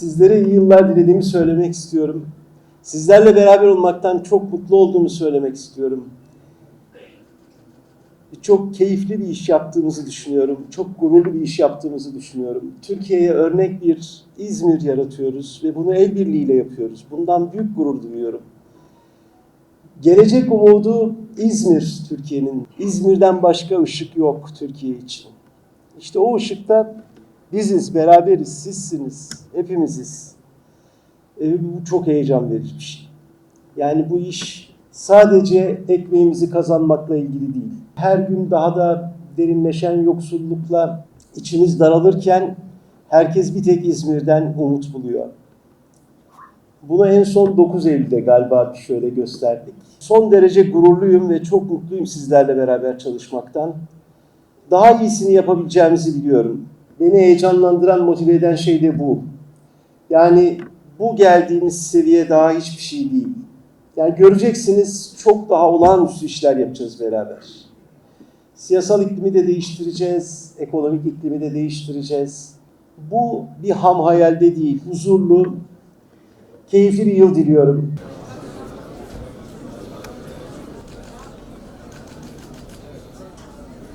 Sizlere iyi yıllar dilediğimi söylemek istiyorum. Sizlerle beraber olmaktan çok mutlu olduğumu söylemek istiyorum. Çok keyifli bir iş yaptığımızı düşünüyorum. Çok gururlu bir iş yaptığımızı düşünüyorum. Türkiye'ye örnek bir İzmir yaratıyoruz ve bunu el birliğiyle yapıyoruz. Bundan büyük gurur duyuyorum. Gelecek umudu İzmir Türkiye'nin. İzmir'den başka ışık yok Türkiye için. İşte o ışıkta biziz, beraberiz, sizsiniz, hepimiziz. E, bu çok heyecan verici bir şey. Yani bu iş sadece ekmeğimizi kazanmakla ilgili değil. Her gün daha da derinleşen yoksullukla içimiz daralırken herkes bir tek İzmir'den umut buluyor. Bunu en son 9 Eylül'de galiba şöyle gösterdik. Son derece gururluyum ve çok mutluyum sizlerle beraber çalışmaktan. Daha iyisini yapabileceğimizi biliyorum. Beni heyecanlandıran, motive eden şey de bu. Yani bu geldiğimiz seviye daha hiçbir şey değil. Yani göreceksiniz çok daha olağanüstü işler yapacağız beraber. Siyasal iklimi de değiştireceğiz, ekonomik iklimi de değiştireceğiz. Bu bir ham hayalde değil, huzurlu, keyifli bir yıl diliyorum.